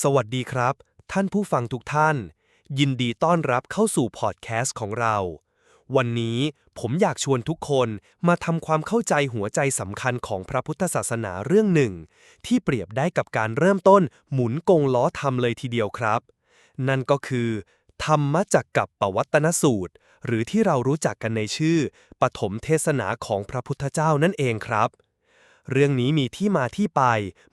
สวัสดีครับ ท่านผู้ฟังทุกท่าน ยินดีต้อนรับเข้าสู่พอดแคสต์ของเรา วันนี้ผมอยากชวนทุกคนมาทำความเข้าใจหัวใจสำคัญของพระพุทธศาสนาเรื่องหนึ่ง ที่เปรียบได้กับการเริ่มต้นหมุนกงล้อธรรมเลยทีเดียวครับ นั่นก็คือ ธรรมจักกับปวัตนสูตร หรือที่เรารู้จักกันในชื่อ ปฐมเทศนาของพระพุทธเจ้านั่นเองครับ เรื่องนี้มีที่มาที่ไป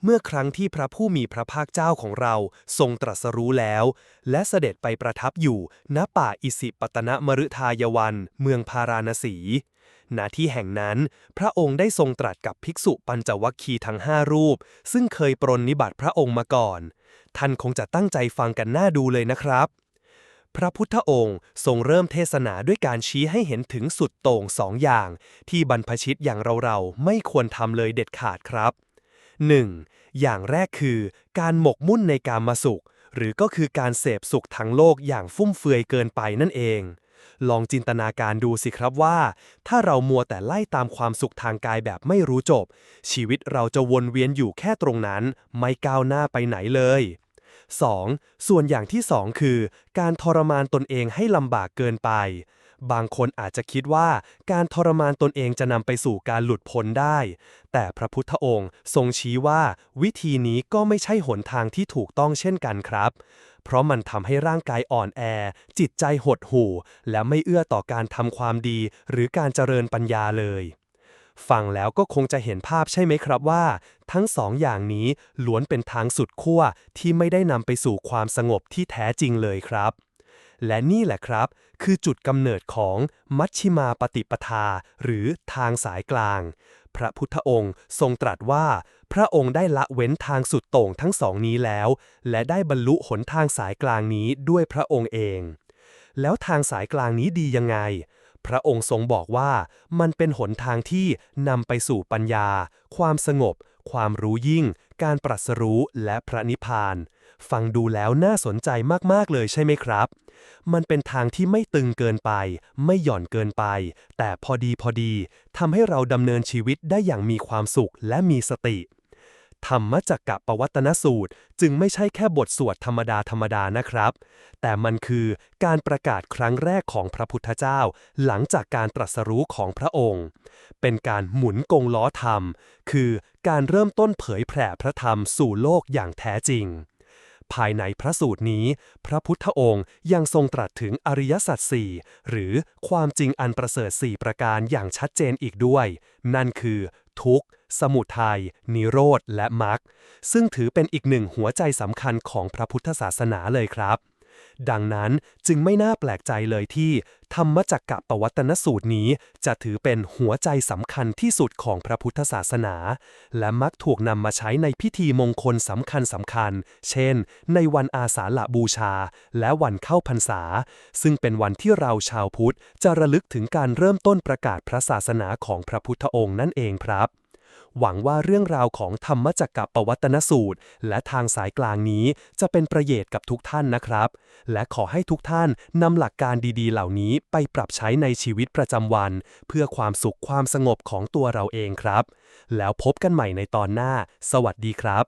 เมื่อครั้งที่พระผู้มีพระภาคเจ้าของเราทรงตรัสรู้แล้ว และเสด็จไปประทับอยู่ณป่าอิสิปตนมฤทายวัน เมืองพาราณสี ณที่แห่งนั้น พระองค์ได้ทรงตรัสกับภิกษุปัญจวัคคีย์ทั้งห้ารูป ซึ่งเคยปรนนิบัติพระองค์มาก่อน ท่านคงจะตั้งใจฟังกันหน้าดูเลยนะครับ พระพุทธองค์ทรงเริ่มเทศนาด้วยการชี้ให้เห็นถึงสุดโต่งสองอย่าง ที่บรรพชิตอย่างเราๆ ไม่ควรทำเลยเด็ดขาดครับ 1. อย่างแรกคือ การหมกมุ่นในการมาสุข หรือก็คือการเสพสุขทั้งโลกอย่างฟุ่มเฟือยเกินไปนั่นเอง ลองจินตนาการดูสิครับว่า ถ้าเรามัวแต่ไล่ตามความสุขทางกายแบบไม่รู้จบ ชีวิตเราจะวนเวียนอยู่แค่ตรงนั้น ไม่ก้าวหน้าไปไหนเลย 2. ส่วนอย่างที่ 2 คือ การทรมานตนเองให้ลำบากเกินไป บางคนอาจจะคิดว่าการทรมานตนเองจะนำไปสู่การหลุดพ้นได้ แต่พระพุทธองค์ทรงชี้ว่าวิธีนี้ก็ไม่ใช่หนทางที่ถูกต้องเช่นกันครับ เพราะมันทำให้ร่างกายอ่อนแอ จิตใจหดหู่ และไม่เอื้อต่อการทำความดี หรือการเจริญปัญญาเลย ฟังแล้วก็คงจะเห็นภาพใช่ไหมครับว่า ทั้งสองอย่างนี้ล้วนเป็นทางสุดขั้วที่ไม่ได้นำไปสู่ความสงบที่แท้จริงเลยครับ และนี่แหละครับ คือจุดกำเนิดของมัชชิมาปฏิปทา หรือทางสายกลาง พระพุทธองค์ทรงตรัสว่า พระองค์ได้ละเว้นทางสุดโต่งทั้งสองนี้แล้ว และได้บรรลุหนทางสายกลางนี้ด้วยพระองค์เอง แล้วทางสายกลางนี้ดียังไง พระองค์ทรงบอกว่ามันเป็นหนทางที่นำไปสู่ปัญญา ความสงบ ความรู้ยิ่ง การปรัสรู้และพระนิพพาน ฟังดูแล้วน่าสนใจมาก ๆ เลยใช่ไหมครับ มันเป็นทางที่ไม่ตึงเกินไป ไม่หย่อนเกินไป แต่พอดีพอดีทำให้เราดำเนินชีวิตได้อย่างมีความสุขและมีสติ ธรรมจักกะปวัตนสูตร จึงไม่ใช่แค่บทสวดธรรมดาธรรมดานะครับ แต่มันคือการประกาศครั้งแรกของพระพุทธเจ้า หลังจากการตรัสรู้ของพระองค์ เป็นการหมุนกงล้อธรรม คือการเริ่มต้นเผยแผ่พระธรรมสู่โลกอย่างแท้จริงภายในพระสูตรนี้ พระพุทธองค์ยังทรงตรัสถึงอริยสัจสี่หรือความจริงอันประเสริฐสี่ประการอย่างชัดเจนอีกด้วย นั่นคือ ทุกข์ สมุทัย นิโรธ และมรรค ซึ่งถือเป็นอีกหนึ่งหัวใจสำคัญของพระพุทธศาสนาเลยครับ ดังนั้นจึงไม่น่าแปลกใจเลยที่ ธรรมจักกะปวัตนสูตรนี้ จะถือเป็นหัวใจสำคัญที่สุดของพระพุทธศาสนา และมักถูกนำมาใช้ในพิธีมงคลสำคัญสำคัญ เช่น ในวันอาสาฬบูชา และวันเข้าพรรษา ซึ่งเป็นวันที่เราชาวพุทธจะระลึกถึงการเริ่มต้นประกาศพระศาสนาของพระพุทธองค์นั่นเองครับ หวังว่าเรื่องราวของธรรมจักกะปวัตนสูตร และทางสายกลางนี้จะเป็นประโยชน์กับทุกท่านนะครับ และขอให้ทุกท่านนำหลักการดีๆ เหล่านี้ไปปรับใช้ในชีวิตประจำวัน เพื่อความสุขความสงบของตัวเราเองครับ แล้วพบกันใหม่ในตอนหน้า สวัสดีครับ